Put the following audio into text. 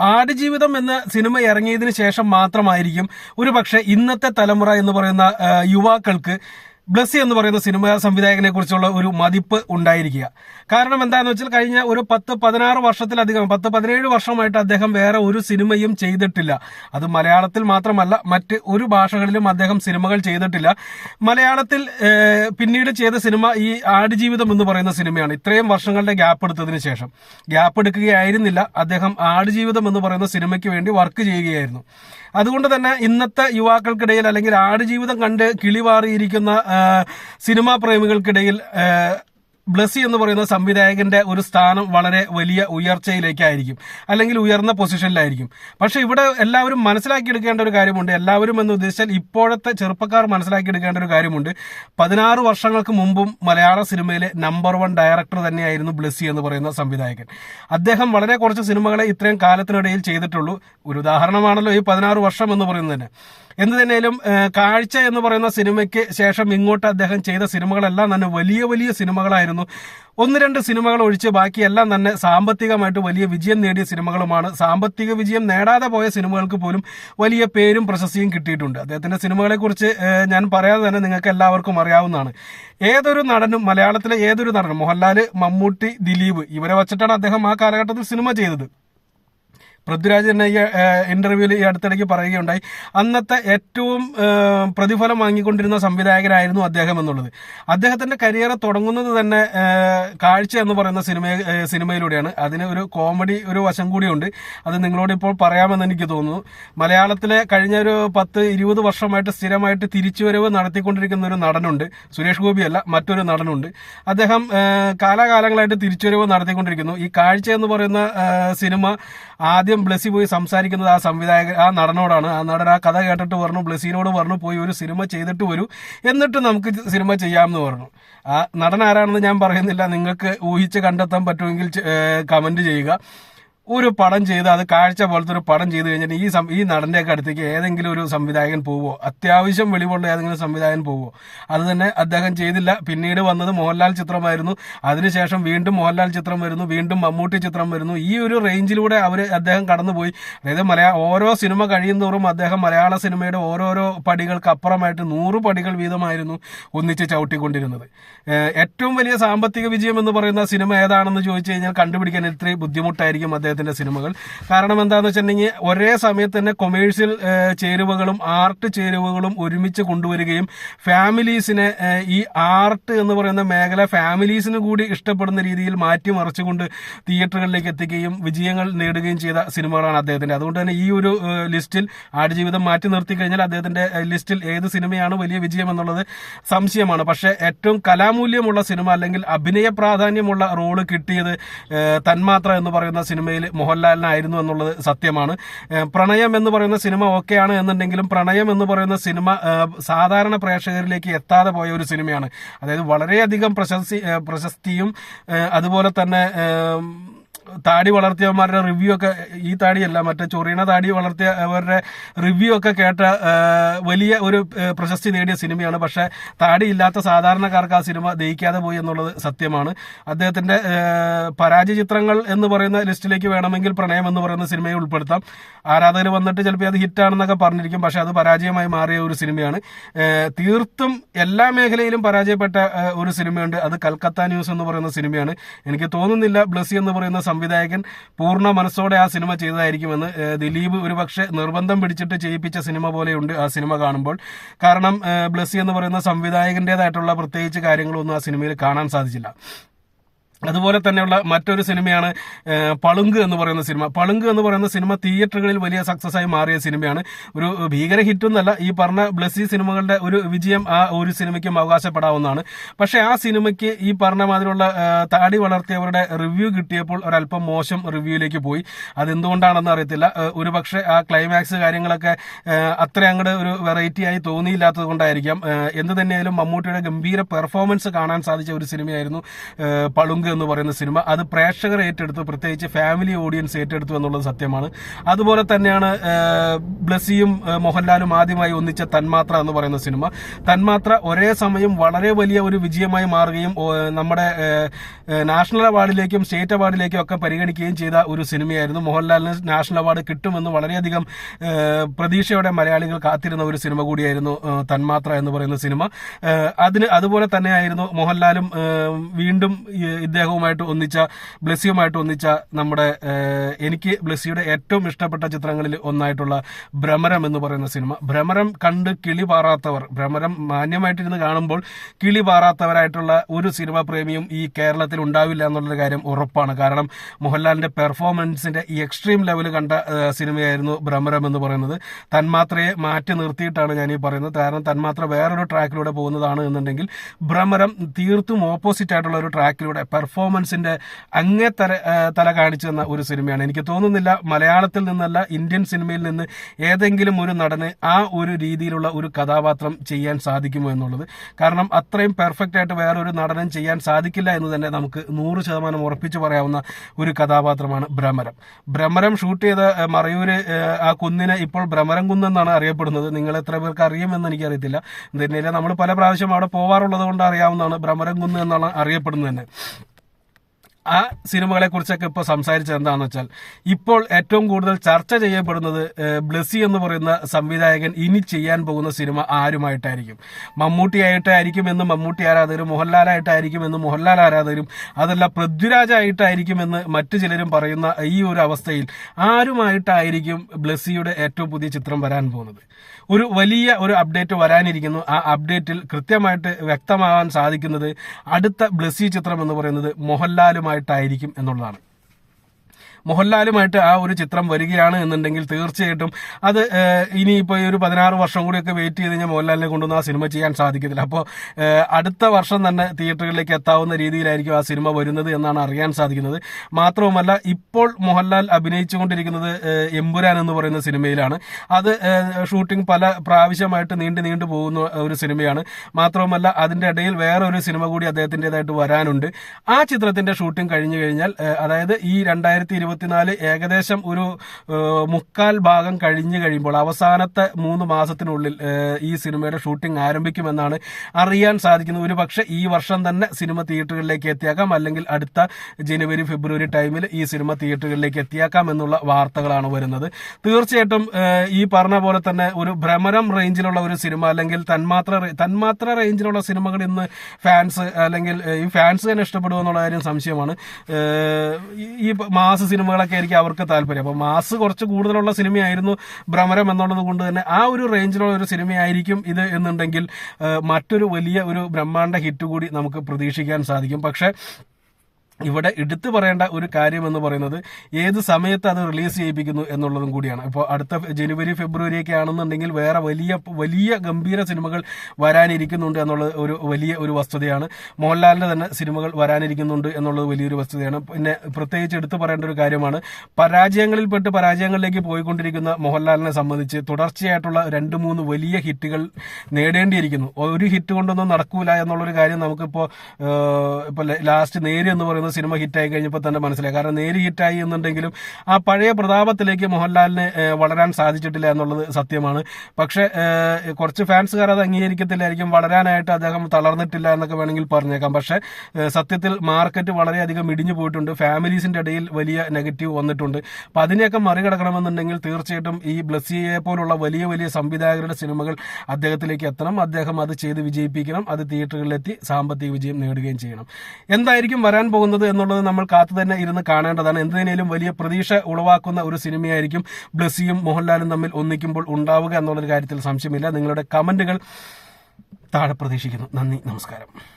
ആടുജീവിതം എന്ന സിനിമ ഇറങ്ങിയതിന് ശേഷം മാത്രമായിരിക്കും ഒരു പക്ഷേ ഇന്നത്തെ തലമുറ എന്ന് പറയുന്ന യുവാക്കൾക്ക് ബ്ലസ്സി എന്ന് പറയുന്ന സിനിമ സംവിധായകനെ കുറിച്ചുള്ള ഒരു മതിപ്പ് ഉണ്ടായിരിക്കുക. കാരണം എന്താണെന്ന് വെച്ചാൽ കഴിഞ്ഞ ഒരു പത്ത് പതിനാറ് വർഷത്തിലധികം പത്ത് പതിനേഴ് വർഷമായിട്ട് അദ്ദേഹം വേറെ ഒരു സിനിമയും ചെയ്തിട്ടില്ല. അത് മലയാളത്തിൽ മാത്രമല്ല മറ്റ് ഒരു ഭാഷകളിലും അദ്ദേഹം സിനിമകൾ ചെയ്തിട്ടില്ല. മലയാളത്തിൽ പിന്നീട് ചെയ്ത സിനിമ ഈ ആടുജീവിതം എന്ന് പറയുന്ന സിനിമയാണ്. ഇത്രയും വർഷങ്ങളുടെ ഗ്യാപ്പ് എടുത്തതിന് ശേഷം. ഗ്യാപ്പ് എടുക്കുകയായിരുന്നില്ല. അദ്ദേഹം ആടുജീവിതം എന്ന് പറയുന്ന സിനിമയ്ക്ക് വേണ്ടി വർക്ക് ചെയ്യുകയായിരുന്നു. അതുകൊണ്ട് തന്നെ ഇന്നത്തെ യുവാക്കൾക്കിടയിൽ അല്ലെങ്കിൽ ആടുജീവിതം കണ്ട് കിളിവാറിയിരിക്കുന്ന സിനിമാ പ്രേമികൾക്കിടയിൽ ബ്ലസ്സി എന്ന് പറയുന്ന സംവിധായകന്റെ ഒരു സ്ഥാനം വളരെ വലിയ ഉയർച്ചയിലേക്കായിരിക്കും. അല്ലെങ്കിൽ ഉയർന്ന പൊസിഷനിലായിരിക്കും. പക്ഷെ ഇവിടെ എല്ലാവരും മനസ്സിലാക്കിയെടുക്കേണ്ട ഒരു കാര്യമുണ്ട്. എല്ലാവരും എന്ന് ഉദ്ദേശിച്ചാൽ ഇപ്പോഴത്തെ ചെറുപ്പക്കാർ മനസ്സിലാക്കിയെടുക്കേണ്ട ഒരു കാര്യമുണ്ട്. പതിനാറ് വർഷങ്ങൾക്ക് മുമ്പും മലയാള സിനിമയിലെ നമ്പർ വൺ ഡയറക്ടർ തന്നെയായിരുന്നു ബ്ലസ്സി എന്ന് പറയുന്ന സംവിധായകൻ. അദ്ദേഹം വളരെ കുറച്ച് സിനിമകളെ ഇത്രയും കാലത്തിനിടയിൽ ചെയ്തിട്ടുള്ളൂ. ഒരു ഉദാഹരണമാണല്ലോ ഈ പതിനാറ് വർഷം എന്ന് പറയുന്നത് തന്നെ എന്ത് തന്നെയാലും കാഴ്ച എന്ന് പറയുന്ന സിനിമയ്ക്ക് ശേഷം ഇങ്ങോട്ട് അദ്ദേഹം ചെയ്ത സിനിമകളെല്ലാം തന്നെ വലിയ വലിയ സിനിമകളായിരുന്നു. ഒന്ന് രണ്ട് സിനിമകൾ ഒഴിച്ച് ബാക്കിയെല്ലാം തന്നെ സാമ്പത്തികമായിട്ട് വലിയ വിജയം നേടിയ സിനിമകളുമാണ്. സാമ്പത്തിക വിജയം നേടാതെ പോയ സിനിമകൾക്ക് പോലും വലിയ പേരും പ്രശസ്തിയും കിട്ടിയിട്ടുണ്ട്. അദ്ദേഹത്തിന്റെ സിനിമകളെക്കുറിച്ച് ഞാൻ പറയാതെ തന്നെ നിങ്ങൾക്ക് എല്ലാവർക്കും അറിയാവുന്നതാണ്. ഏതൊരു നടനും മലയാളത്തിലെ ഏതൊരു നടനും മോഹൻലാൽ മമ്മൂട്ടി ദിലീപ് ഇവരെ വച്ചിട്ടാണ് അദ്ദേഹം ആ കാലഘട്ടത്തിൽ സിനിമ ചെയ്തത്. പൃഥ്വിരാജ് തന്നെ ഇന്റർവ്യൂവിൽ ഈ അടുത്തിടയ്ക്ക് പറയുകയുണ്ടായി. അന്നത്തെ ഏറ്റവും പ്രതിഫലം വാങ്ങിക്കൊണ്ടിരുന്ന സംവിധായകനായിരുന്നു അദ്ദേഹം എന്നുള്ളത്. അദ്ദേഹത്തിന്റെ കരിയർ തുടങ്ങുന്നത് തന്നെ കാഴ്ച എന്ന് പറയുന്ന സിനിമ സിനിമയിലൂടെയാണ്. അതിന് ഒരു കോമഡി ഒരു വശം കൂടിയുണ്ട്. അത് നിങ്ങളോട് ഇപ്പോൾ പറയാമെന്ന് എനിക്ക് തോന്നുന്നു. മലയാളത്തിലെ കഴിഞ്ഞ ഒരു പത്ത് ഇരുപത് വർഷമായിട്ട് സ്ഥിരമായിട്ട് തിരിച്ചുവരവ് നടത്തിക്കൊണ്ടിരിക്കുന്ന ഒരു നടനുണ്ട്. സുരേഷ് ഗോപിയല്ല മറ്റൊരു നടനുണ്ട്. അദ്ദേഹം കാലാകാലങ്ങളായിട്ട് തിരിച്ചുവരവ് നടത്തിക്കൊണ്ടിരിക്കുന്നു. ഈ കാഴ്ച എന്ന് പറയുന്ന സിനിമ ആദ്യം ബ്ലസ്സി പോയി സംസാരിക്കുന്നത് ആ സംവിധായകൻ ആ നടനോടാണ്. ആ നടൻ ആ കഥ കേട്ടിട്ട് പറഞ്ഞു ബ്ലസ്സിനോട് പറഞ്ഞു പോയി ഒരു സിനിമ ചെയ്തിട്ട് വരൂ. എന്നിട്ട് നമുക്ക് സിനിമ ചെയ്യാമെന്ന് പറഞ്ഞു. ആ നടൻ ആരാണെന്ന് ഞാൻ പറയുന്നില്ല. നിങ്ങൾക്ക് ഊഹിച്ച് കണ്ടെത്താൻ പറ്റുമെങ്കിൽ കമന്റ് ചെയ്യുക. ഒരു പടം ചെയ്ത് അത് കാഴ്ച പോലത്തെ ഒരു പടം ചെയ്ത് കഴിഞ്ഞാൽ ഈ ഈ നടന്റെ അടുത്തേക്ക് ഏതെങ്കിലും ഒരു സംവിധായകൻ പോവോ? അത്യാവശ്യം വെളിവുള്ള ഏതെങ്കിലും സംവിധായകൻ പോവോ? അത് തന്നെ അദ്ദേഹം ചെയ്തില്ല. പിന്നീട് വന്നത് മോഹൻലാൽ ചിത്രമായിരുന്നു. അതിനുശേഷം വീണ്ടും മോഹൻലാൽ ചിത്രം വരുന്നു. വീണ്ടും മമ്മൂട്ടി ചിത്രം വരുന്നു. ഈ ഒരു റേഞ്ചിലൂടെ അവർ അദ്ദേഹം കടന്നുപോയി. അതായത് മലയാള ഓരോ സിനിമ കഴിയുന്തോറും അദ്ദേഹം മലയാള സിനിമയുടെ ഓരോരോ പടികൾക്ക് അപ്പുറമായിട്ട് നൂറ് പടികൾ വീതമായിരുന്നു ഒന്നിച്ച് ചവിട്ടിക്കൊണ്ടിരുന്നത്. ഏറ്റവും വലിയ സാമ്പത്തിക വിജയം എന്ന് പറയുന്ന സിനിമ ഏതാണെന്ന് ചോദിച്ചു കഴിഞ്ഞാൽ കണ്ടുപിടിക്കാൻ ഇത്രയും ബുദ്ധിമുട്ടായിരിക്കും അദ്ദേഹത്തിന്റെ സിനിമകൾ. കാരണം എന്താണെന്ന് വെച്ചിട്ടുണ്ടെങ്കിൽ ഒരേ സമയത്ത് തന്നെ കൊമേഴ്ഷ്യൽ ചേരുവകളും ആർട്ട് ചേരുവകളും ഒരുമിച്ച് കൊണ്ടുവരികയും ഫാമിലീസിനെ ഈ ആർട്ട് എന്ന് പറയുന്ന മേഖല ഫാമിലീസിന് കൂടി ഇഷ്ടപ്പെടുന്ന രീതിയിൽ മാറ്റിമറിച്ചുകൊണ്ട് തിയേറ്ററുകളിലേക്ക് എത്തിക്കുകയും വിജയങ്ങൾ നേടുകയും ചെയ്ത സിനിമകളാണ് അദ്ദേഹത്തിന്റെ. അതുകൊണ്ട് തന്നെ ഈ ഒരു ലിസ്റ്റിൽ ആടുജീവിതം മാറ്റി നിർത്തി കഴിഞ്ഞാൽ അദ്ദേഹത്തിന്റെ ലിസ്റ്റിൽ ഏത് സിനിമയാണ് വലിയ വിജയം എന്നുള്ളത് സംശയമാണ്. പക്ഷേ ഏറ്റവും കലാമൂല്യമുള്ള സിനിമ അല്ലെങ്കിൽ അഭിനയ പ്രാധാന്യമുള്ള റോൾ കിട്ടിയത് തന്മാത്ര എന്ന് പറയുന്ന സിനിമയിൽ മോഹൻലാലിനായിരുന്നു എന്നുള്ളത് സത്യമാണ്. പ്രണയം എന്ന് പറയുന്ന സിനിമ ഓക്കെയാണ് എന്നുണ്ടെങ്കിലും പ്രണയം എന്ന് പറയുന്ന സിനിമ സാധാരണ പ്രേക്ഷകരിലേക്ക് എത്താതെ പോയ ഒരു സിനിമയാണ്. അതായത് വളരെയധികം പ്രശസ്തി പ്രശസ്തിയും അതുപോലെ തന്നെ താടി വളർത്തിയവന്മാരുടെ റിവ്യൂ ഒക്കെ ഈ താടിയല്ല മറ്റേ ചൊറീണ താടി വളർത്തിയവരുടെ റിവ്യൂ ഒക്കെ കേട്ട വലിയ ഒരു പ്രശസ്തി നേടിയ സിനിമയാണ്. പക്ഷെ താടിയില്ലാത്ത സാധാരണക്കാർക്ക് ആ സിനിമ ദഹിക്കാതെ പോയി എന്നുള്ളത് സത്യമാണ്. അദ്ദേഹത്തിന്റെ പരാജയ ചിത്രങ്ങൾ എന്ന് പറയുന്ന ലിസ്റ്റിലേക്ക് വേണമെങ്കിൽ പ്രണയം എന്ന് പറയുന്ന സിനിമയെ ഉൾപ്പെടുത്താം. ആരാധകർ വന്നിട്ട് ചിലപ്പോൾ അത് ഹിറ്റാണെന്നൊക്കെ പറഞ്ഞിരിക്കും. പക്ഷെ അത് പരാജയമായി മാറിയ ഒരു സിനിമയാണ്. തീർത്തും എല്ലാ മേഖലയിലും പരാജയപ്പെട്ട ഒരു സിനിമയുണ്ട്. അത് കൽക്കത്ത ന്യൂസ് എന്ന് പറയുന്ന സിനിമയാണ്. എനിക്ക് തോന്നുന്നില്ല ബ്ലസ്സി എന്ന് പറയുന്ന സംവിധായകൻ പൂർണ മനസ്സോടെ ആ സിനിമ ചെയ്തതായിരിക്കുമെന്ന് ദിലീപ് ഒരുപക്ഷെ നിർബന്ധം പിടിച്ചിട്ട് ചെയ്യിപ്പിച്ച സിനിമ പോലെയുണ്ട് ആ സിനിമ കാണുമ്പോൾ. കാരണം ബ്ലസ്സി എന്ന് പറയുന്ന സംവിധായകന്റേതായിട്ടുള്ള പ്രത്യേകിച്ച് കാര്യങ്ങളൊന്നും ആ സിനിമയിൽ കാണാൻ സാധിച്ചില്ല. അതുപോലെ തന്നെയുള്ള മറ്റൊരു സിനിമയാണ് പളുങ്ക് എന്ന് പറയുന്ന സിനിമ. പളുങ്ക് എന്ന് പറയുന്ന സിനിമ തിയേറ്ററുകളിൽ വലിയ സക്സസ് ആയി മാറിയ സിനിമയാണ്. ഒരു ഭീകര ഹിറ്റൊന്നല്ല ഈ പറഞ്ഞ ബ്ലസ്സി സിനിമകളുടെ ഒരു വിജയം ആ ഒരു സിനിമയ്ക്കും അവകാശപ്പെടാവുന്നതാണ്. പക്ഷേ ആ സിനിമയ്ക്ക് ഈ പറഞ്ഞ മാതിരിയുള്ള താടി വളർത്തിയവരുടെ റിവ്യൂ കിട്ടിയപ്പോൾ ഒരല്പം മോശം റിവ്യൂയിലേക്ക് പോയി. അതെന്തുകൊണ്ടാണെന്ന് അറിയത്തില്ല. ഒരു പക്ഷേ ആ ക്ലൈമാക്സ് കാര്യങ്ങളൊക്കെ അത്ര അങ്ങോട്ട് ഒരു വെറൈറ്റി ആയി തോന്നിയില്ലാത്തത് കൊണ്ടായിരിക്കാം. എന്ത് തന്നെയായാലും മമ്മൂട്ടിയുടെ ഗംഭീര പെർഫോമൻസ് കാണാൻ സാധിച്ച ഒരു സിനിമയായിരുന്നു പളുങ്ക് മാർഗ് എന്ന് പറയുന്ന സിനിമ അത് പ്രേക്ഷകർ ഏറ്റെടുത്തു പ്രത്യേകിച്ച് ഫാമിലി ഓഡിയൻസ് ഏറ്റെടുത്തു എന്നുള്ളത് സത്യമാണ്. അതുപോലെ തന്നെയാണ് ബ്ലസിയും മോഹൻലാലും ആദ്യമായി ഒന്നിച്ച തന്മാത്ര എന്ന് പറയുന്ന സിനിമ. തന്മാത്ര ഒരേ സമയം വളരെ വലിയ ഒരു വിജയമായി മാറുകയും നമ്മുടെ നാഷണൽ അവാർഡിലേക്കും സ്റ്റേറ്റ് അവാർഡിലേക്കും ഒക്കെ പരിഗണിക്കുകയും ചെയ്ത ഒരു സിനിമയായിരുന്നു. മോഹൻലാലിന് നാഷണൽ അവാർഡ് കിട്ടുമെന്ന് വളരെയധികം പ്രതീക്ഷയോടെ മലയാളികൾ കാത്തിരുന്ന ഒരു സിനിമ കൂടിയായിരുന്നു തന്മാത്ര എന്ന് പറയുന്ന സിനിമ. അതിന് അതുപോലെ തന്നെയായിരുന്നു മോഹൻലാലും വീണ്ടും ഈ ഇദ്ദേഹവുമായിട്ട് ഒന്നിച്ച ബ്ലെസ്സിയുമായിട്ട് ഒന്നിച്ച നമ്മുടെ എനിക്ക് ബ്ലസ്സിയുടെ ഏറ്റവും ഇഷ്ടപ്പെട്ട ചിത്രങ്ങളിൽ ഒന്നായിട്ടുള്ള ഭ്രമരം എന്ന് പറയുന്ന സിനിമ. ഭ്രമരം കണ്ട് കിളി പാറാത്തവർ ഭ്രമരം മാന്യമായിട്ടിരുന്ന് കാണുമ്പോൾ കിളി പാറാത്തവരായിട്ടുള്ള ഒരു സിനിമ പ്രേമിയും ഈ കേരളത്തിൽ ഉണ്ടാവില്ല എന്നുള്ളൊരു കാര്യം ഉറപ്പാണ്. കാരണം മോഹൻലാലിന്റെ പെർഫോമൻസിന്റെ ഈ എക്സ്ട്രീം ലെവൽ കണ്ട സിനിമയായിരുന്നു ഭ്രമരം എന്ന് പറയുന്നത്. തന്മാത്രയെ മാറ്റി നിർത്തിയിട്ടാണ് ഞാൻ ഈ പറയുന്നത്. കാരണം തന്മാത്ര വേറൊരു ട്രാക്കിലൂടെ പോകുന്നതാണ് എന്നുണ്ടെങ്കിൽ ഭ്രമരം തീർത്തും ഓപ്പോസിറ്റ് ആയിട്ടുള്ള ഒരു ട്രാക്കിലൂടെ പെർഫോമൻസിന്റെ അങ്ങേ തല തല കാണിച്ചു തന്ന ഒരു സിനിമയാണ്. എനിക്ക് തോന്നുന്നില്ല മലയാളത്തിൽ നിന്നല്ല ഇന്ത്യൻ സിനിമയിൽ നിന്ന് ഏതെങ്കിലും ഒരു നടന് ആ ഒരു രീതിയിലുള്ള ഒരു കഥാപാത്രം ചെയ്യാൻ സാധിക്കുമോ എന്നുള്ളത്. കാരണം അത്രയും പെർഫെക്റ്റ് ആയിട്ട് വേറൊരു നടനും ചെയ്യാൻ സാധിക്കില്ല എന്ന് തന്നെ നമുക്ക് നൂറ് ശതമാനം ഉറപ്പിച്ചു പറയാവുന്ന ഒരു കഥാപാത്രമാണ് ഭ്രമരം ഭ്രമരം ഷൂട്ട് ചെയ്ത മറയൂര് ആ കുന്നിനെ ഇപ്പോൾ ഭ്രമരം കുന്നെന്നാണ് അറിയപ്പെടുന്നത്. നിങ്ങൾ എത്ര പേർക്ക് അറിയുമെന്ന് എനിക്കറിയത്തില്ല. എന്നില്ല നമ്മൾ പല പ്രാവശ്യം അവിടെ പോവാറുള്ളത് കൊണ്ട് അറിയാവുന്നതാണ് ഭ്രമരം കുന്ന് എന്നാണ് അറിയപ്പെടുന്നത് തന്നെ. ആ സിനിമകളെ കുറിച്ചൊക്കെ ഇപ്പോൾ സംസാരിച്ചത് എന്താണെന്ന് വെച്ചാൽ ഇപ്പോൾ ഏറ്റവും കൂടുതൽ ചർച്ച ചെയ്യപ്പെടുന്നത് ബ്ലസ്സി എന്ന് പറയുന്ന സംവിധായകൻ ഇനി ചെയ്യാൻ പോകുന്ന സിനിമ ആരുമായിട്ടായിരിക്കും? മമ്മൂട്ടിയായിട്ടായിരിക്കും എന്ന് മമ്മൂട്ടി ആരാധകരും മോഹൻലാലായിട്ടായിരിക്കും എന്ന് മോഹൻലാൽ ആരാധകരും അതല്ല പൃഥ്വിരാജായിട്ടായിരിക്കും എന്ന് മറ്റു ചിലരും പറയുന്ന ഈ ഒരു അവസ്ഥയിൽ ആരുമായിട്ടായിരിക്കും ബ്ലസ്സിയുടെ ഏറ്റവും പുതിയ ചിത്രം വരാൻ പോകുന്നത്? ഒരു വലിയ ഒരു അപ്ഡേറ്റ് വരാനിരിക്കുന്നു. ആ അപ്ഡേറ്റിൽ കൃത്യമായിട്ട് വ്യക്തമാവാൻ സാധിക്കുന്നത് അടുത്ത ബ്ലസ്സി ചിത്രം എന്ന് പറയുന്നത് മോഹൻലാലുമായിട്ടായിരിക്കും എന്നുള്ളതാണ്. മോഹൻലാലുമായിട്ട് ആ ഒരു ചിത്രം വരികയാണ് എന്നുണ്ടെങ്കിൽ തീർച്ചയായിട്ടും അത് ഇനിയിപ്പോൾ ഈ ഒരു പതിനാറ് വർഷം കൂടിയൊക്കെ വെയിറ്റ് ചെയ്ത് കഴിഞ്ഞാൽ മോഹൻലാലിനെ കൊണ്ടൊന്നും ആ സിനിമ ചെയ്യാൻ സാധിക്കത്തില്ല. അപ്പോൾ അടുത്ത വർഷം തന്നെ തിയേറ്ററുകളിലേക്ക് എത്താവുന്ന രീതിയിലായിരിക്കും ആ സിനിമ വരുന്നത് എന്നാണ് അറിയാൻ സാധിക്കുന്നത്. മാത്രവുമല്ല ഇപ്പോൾ മോഹൻലാൽ അഭിനയിച്ചുകൊണ്ടിരിക്കുന്നത് എമ്പുരാൻ എന്ന് പറയുന്ന സിനിമയിലാണ്. അത് ഷൂട്ടിംഗ് പല പ്രാവശ്യമായിട്ട് നീണ്ടു നീണ്ടു പോകുന്ന ഒരു സിനിമയാണ്. മാത്രവുമല്ല അതിന്റെ ഇടയിൽ വേറെ ഒരു സിനിമ കൂടി അദ്ദേഹത്തിന്റെതായിട്ട് വരാനുണ്ട്. ആ ചിത്രത്തിന്റെ ഷൂട്ടിംഗ് കഴിഞ്ഞു കഴിഞ്ഞാൽ അതായത് ഈ രണ്ടായിരത്തി ഇരുപത്തിനാല് ഏകദേശം ഒരു മുക്കാൽ ഭാഗം കഴിഞ്ഞു കഴിയുമ്പോൾ അവസാനത്തെ മൂന്ന് മാസത്തിനുള്ളിൽ ഈ സിനിമയുടെ ഷൂട്ടിംഗ് ആരംഭിക്കുമെന്നാണ് അറിയാൻ സാധിക്കുന്നത്. ഒരു ഈ വർഷം തന്നെ സിനിമ തിയേറ്ററുകളിലേക്ക് എത്തിയാക്കാം. അല്ലെങ്കിൽ അടുത്ത ജനുവരി ഫെബ്രുവരി ടൈമിൽ ഈ സിനിമ തിയേറ്ററുകളിലേക്ക് എത്തിയാക്കാം എന്നുള്ള വാർത്തകളാണ് വരുന്നത്. തീർച്ചയായിട്ടും ഈ പറഞ്ഞ പോലെ തന്നെ ഒരു ഭ്രമരം റേഞ്ചിലുള്ള ഒരു സിനിമ അല്ലെങ്കിൽ തന്മാത്ര തന്മാത്ര റേഞ്ചിലുള്ള സിനിമകൾ ഇന്ന് ഫാൻസ് അല്ലെങ്കിൽ ഈ ഫാൻസ് തന്നെ ഇഷ്ടപ്പെടുക എന്നുള്ള കാര്യം സംശയമാണ്. ഈ- മാസ് സിനിമകളൊക്കെ ആയിരിക്കും അവർക്ക് താല്പര്യം. അപ്പൊ മാസ് കുറച്ച് കൂടുതലുള്ള സിനിമയായിരുന്നു ഭ്രമരം എന്നുള്ളത് കൊണ്ട് തന്നെ ആ ഒരു റേഞ്ചിലുള്ള ഒരു സിനിമയായിരിക്കും ഇത് എന്നുണ്ടെങ്കിൽ മറ്റൊരു വലിയ ഒരു ബ്രഹ്മാണ്ഡ ഹിറ്റ് കൂടി നമുക്ക് പ്രതീക്ഷിക്കാൻ സാധിക്കും. പക്ഷെ ഇവിടെ എടുത്തു പറയേണ്ട ഒരു കാര്യം എന്ന് പറയുന്നത് ഏത് സമയത്ത് അത് റിലീസ് ചെയ്യിപ്പിക്കുന്നു എന്നുള്ളതും കൂടിയാണ്. ഇപ്പോൾ അടുത്ത ജനുവരി ഫെബ്രുവരി ഒക്കെ ആണെന്നുണ്ടെങ്കിൽ വേറെ വലിയ വലിയ ഗംഭീര സിനിമകൾ വരാനിരിക്കുന്നുണ്ട് എന്നുള്ളത് ഒരു വലിയ ഒരു വസ്തുതയാണ്. മോഹൻലാലിന്റെ തന്നെ സിനിമകൾ വരാനിരിക്കുന്നുണ്ട് എന്നുള്ളത് വലിയൊരു വസ്തുതയാണ്. പിന്നെ പ്രത്യേകിച്ച് എടുത്തു പറയേണ്ട ഒരു കാര്യമാണ് പരാജയങ്ങളിൽപ്പെട്ട് പരാജയങ്ങളിലേക്ക് പോയിക്കൊണ്ടിരിക്കുന്ന മോഹൻലാലിനെ സംബന്ധിച്ച് തുടർച്ചയായിട്ടുള്ള രണ്ട് മൂന്ന് വലിയ ഹിറ്റുകൾ നേടേണ്ടിയിരിക്കുന്നു. ഒരു ഹിറ്റ് കൊണ്ടൊന്നും നടക്കൂല എന്നുള്ളൊരു കാര്യം നമുക്കിപ്പോൾ ഇപ്പോൾ ലാസ്റ്റ് നേരി എന്ന് പറയുന്ന സിനിമ ഹിറ്റായി കഴിഞ്ഞപ്പോൾ തന്നെ മനസ്സിലായി. കാരണം നേര് ഹിറ്റായി എന്നുണ്ടെങ്കിലും ആ പഴയ പ്രതാപത്തിലേക്ക് മോഹൻലാലിന് വളരാൻ സാധിച്ചിട്ടില്ല എന്നുള്ളത് സത്യമാണ്. പക്ഷേ കുറച്ച് ഫാൻസുകാർ അത് അംഗീകരിക്കത്തില്ലായിരിക്കും. വളരാനായിട്ട് അദ്ദേഹം തളർന്നിട്ടില്ല എന്നൊക്കെ വേണമെങ്കിൽ പറഞ്ഞേക്കാം. പക്ഷേ സത്യത്തിൽ മാർക്കറ്റ് വളരെയധികം ഇടിഞ്ഞു പോയിട്ടുണ്ട്. ഫാമിലീസിന്റെ ഇടയിൽ വലിയ നെഗറ്റീവ് വന്നിട്ടുണ്ട്. അപ്പം അതിനെയൊക്കെ മറികടക്കണമെന്നുണ്ടെങ്കിൽ തീർച്ചയായിട്ടും ഈ ബ്ലസ്സിയെ പോലുള്ള വലിയ വലിയ സംവിധായകരുടെ സിനിമകൾ അദ്ദേഹത്തിലേക്ക് എത്തണം. അദ്ദേഹം അത് ചെയ്ത് വിജയിപ്പിക്കണം. അത് തിയേറ്ററുകളിലെത്തി സാമ്പത്തിക വിജയം നേടുകയും ചെയ്യണം. എന്തായിരിക്കും വരാൻ പോകുന്നത്? എന്നുള്ളത് നമ്മൾ കാത്തു തന്നെ ഇരുന്ന് കാണേണ്ടതാണ്. എന്തിനേലും വലിയ പ്രതീക്ഷ ഉളവാക്കുന്ന ഒരു സിനിമയായിരിക്കും ബ്ലസ്സിയും മോഹൻലാലും തമ്മിൽ ഒന്നിക്കുമ്പോൾ ഉണ്ടാവുക എന്നുള്ളൊരു കാര്യത്തിൽ സംശയമില്ല. നിങ്ങളുടെ കമന്റുകൾ താഴെ പ്രതീക്ഷിക്കുന്നു. നന്ദി നമസ്കാരം.